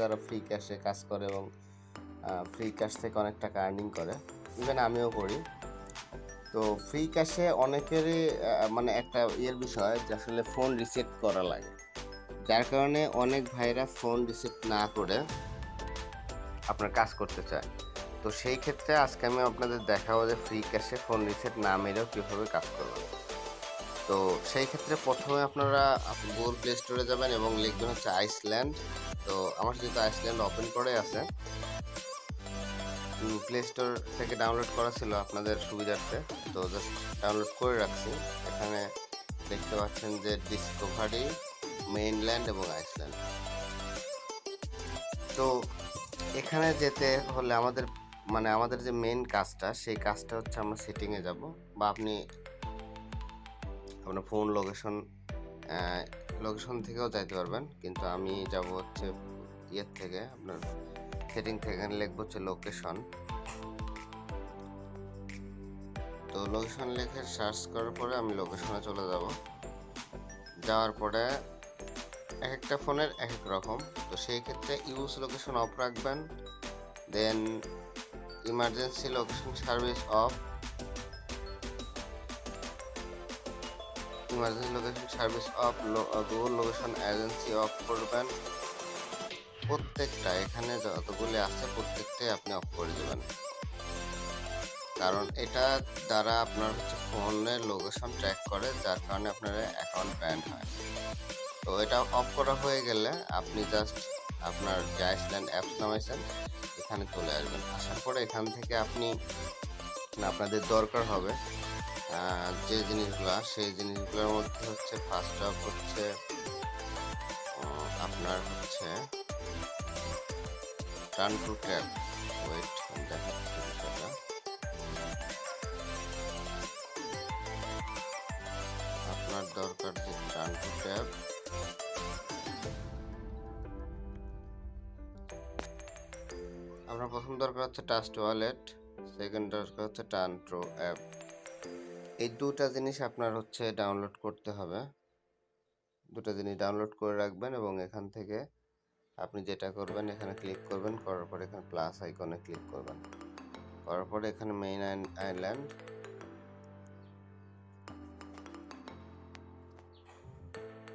যারা ফ্রি ক্যাশে কাজ করে এবং ফ্রি ক্যাশ থেকে অনেক টাকা আর্নিং করে ইভেন আমিও করি। তো ফ্রি ক্যাশে অনেকেরই মানে একটা ইয়ের বিষয় যে আসলে ফোন রিসেট করা লাগে। যার কারণে অনেক ভাইরা ফোন রিসেট না করে আপনার কাজ করতে চায়। তো সেই ক্ষেত্রে আজকে আমি আপনাদের দেখাবো যে ফ্রি ক্যাশে ফোন রিসেট না মেরেও কীভাবে কাজ করবেন তো সেই ক্ষেত্রে প্রথমে আপনারা গুগল প্লে স্টোরে যাবেন এবং লিখবেন হচ্ছে আইসল্যান্ড তো আমার যেহেতু আইসল্যান্ড ওপেন করে আছে প্লে স্টোর থেকে ডাউনলোড করা ছিল আপনাদের সুবিধার্থে। তো জাস্ট ডাউনলোড করে রাখছি। এখানে দেখতে পাচ্ছেন যে ডিসকভারি মেইনল্যান্ড এবং আইসল্যান্ড তো এখানে যেতে হলে আমাদের মানে আমাদের যে মেইন কাজটা, সেই কাজটা হচ্ছে আমরা সেটিংয়ে যাব। বা আপনি আপনার ফোন লোকেশন লোকেশন থেকেও যাইতে পারবেন। কিন্তু আমি যাব হচ্ছে ইয়ের থেকে, আপনার সেটিং থেকে লিখব হচ্ছে লোকেশন তো লোকেশন লিখে সার্চ করার পরে আমি লোকেশনে চলে যাব। যাওয়ার পরে এক একটা ফোনের এক এক রকম। তো সেই ক্ষেত্রে ইউজ লোকেশন অফ রাখবেন। Then emergency location service off emergency location service off Google location agency off করবেন। প্রত্যেকটা এখানে যতগুলি আছে, প্রত্যেকটাই আপনি অফ করে দেবেন। কারণ এটা দ্বারা আপনার হচ্ছে ফোনের লোকেশন ট্র্যাক করে, যার কারণে আপনার অ্যাকাউন্ট ব্যান্ড হয়। তো এটা অফ করা হয়ে গেলে আপনি জাস্ট আপনার যে অ্যাপস নামাইছেন, এখানে চলে আসবেন। আসার পরে এখান থেকে আপনি, আপনাদের দরকার হবে যে জিনিসগুলো, সেই জিনিসগুলোর মধ্যে হচ্ছে ফার্স্ট অফ হচ্ছে আপনার হচ্ছে টার্ন টু ট্যাব ওয়েট দেখাচ্ছি বিষয়টা। আপনার দরকার যে টার্ন টু ট্যাব আপনার প্রথম দরকার হচ্ছে টাস্ট ওয়ালেট সেকেন্ড দরকার হচ্ছে টার্ন প্রো অ্যাপ এই দুটা জিনিস আপনার হচ্ছে ডাউনলোড করতে হবে। দুটা জিনিস ডাউনলোড করে রাখবেন এবং এখান থেকে আপনি যেটা করবেন, এখানে ক্লিক করবেন, করার পর এখানে প্লাস আইকনে ক্লিক করবেন। করার পর এখানে মেইন আইল্যান্ড